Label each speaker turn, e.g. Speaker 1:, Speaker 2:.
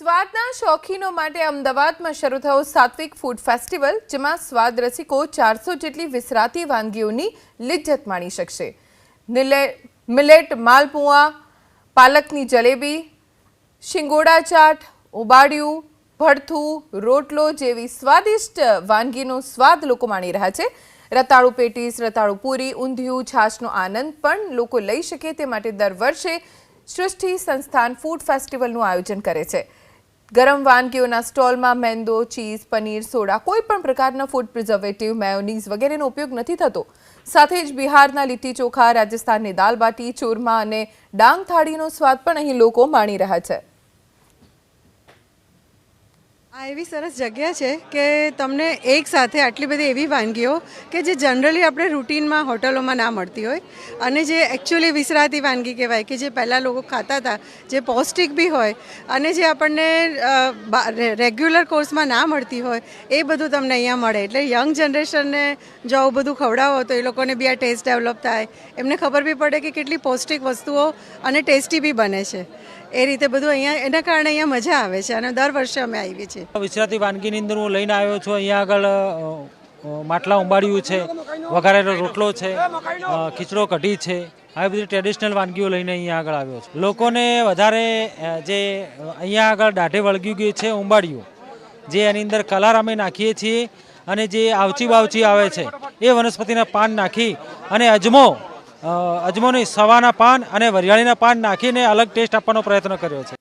Speaker 1: સ્વાદના શોખીનો માટે અમદાવાદમાં શરૂ થયો સાત્વિક ફૂડ ફેસ્ટિવલ જેમાં સ્વાદ રસિકો ચારસો જેટલી વિસરાતી વાનગીઓની લિજ્જત માણી શકશે. મિલેટ માલપુઆ, પાલકની જલેબી, શિંગોડા ચાટ, ઉબાડિયું, ભડથું, રોટલો જેવી સ્વાદિષ્ટ વાનગીનો સ્વાદ લોકો માણી રહ્યા છે. રતાળુ પેટીસ, રતાળુ પૂરી, ઊંધિયું, છાશનો આનંદ પણ લોકો લઈ શકે તે માટે દર વર્ષે સૃષ્ટિ સંસ્થાન ફૂડ ફેસ્ટિવલનું આયોજન કરે છે. ગરમ વાનગીઓના સ્ટોલમાં મેંદો, ચીઝ, પનીર, સોડા, કોઈ પણ પ્રકારના ફૂડ પ્રિઝર્વેટિવ મેયોનીઝ વગેરેનો ઉપયોગ નથી થતો. સાથે જ બિહારના લીટી ચોખા, રાજસ્થાનની દાલબાટી, ચૂરમા અને ડાંગ થાળીનો સ્વાદ પણ અહીં લોકો માણી રહ્યા છે.
Speaker 2: આ એવી સરસ જગ્યા છે કે તમને એક સાથે આટલી બધી એવી વાનગીઓ કે જે જનરલી આપણે રૂટીનમાં, હોટલોમાં ના મળતી હોય. અને જે એકચ્યુઅલી વિસરાતી વાનગી કહેવાય કે જે પહેલાં લોકો ખાતા હતા, જે પૌષ્ટિક બી હોય અને જે આપણને રેગ્યુલર કોર્સમાં ના મળતી હોય, એ બધું તમને અહીંયા મળે. એટલે યંગ જનરેશનને જો આવું બધું ખવડાવો તો એ લોકોને બી આ ટેસ્ટ ડેવલપ થાય. એમને ખબર બી પડે કે કેટલી પૌષ્ટિક વસ્તુઓ અને ટેસ્ટી બી બને છે. એ રીતે બધું અહીંયા, એના કારણે અહીંયા મજા આવે છે અને દર વર્ષે અમે આવીએ છીએ.
Speaker 3: વિસરાતી વાનગીની અંદર હું લઈને આવ્યો છું. અહીંયા આગળ માટલા ઉંબાડિયું છે, વઘારેલો રોટલો છે ખીચડો કઢી છે. આવી બધી ટ્રેડિશનલ વાનગીઓ લઈને અહીંયા આગળ આવ્યો છું. લોકોને વધારે જે અહીંયા આગળ દાઢે વળગી ગયું છે ઉંબાડિયું, જે એની અંદર કલર અમે નાખીએ છીએ અને જે આવચી બાવચી આવે છે, એ વનસ્પતિના પાન નાખી અને અજમો અજમોની સવાના પાન અને વરિયાળીના પાન નાખીને અલગ ટેસ્ટ આપવાનો પ્રયત્ન કર્યો છે.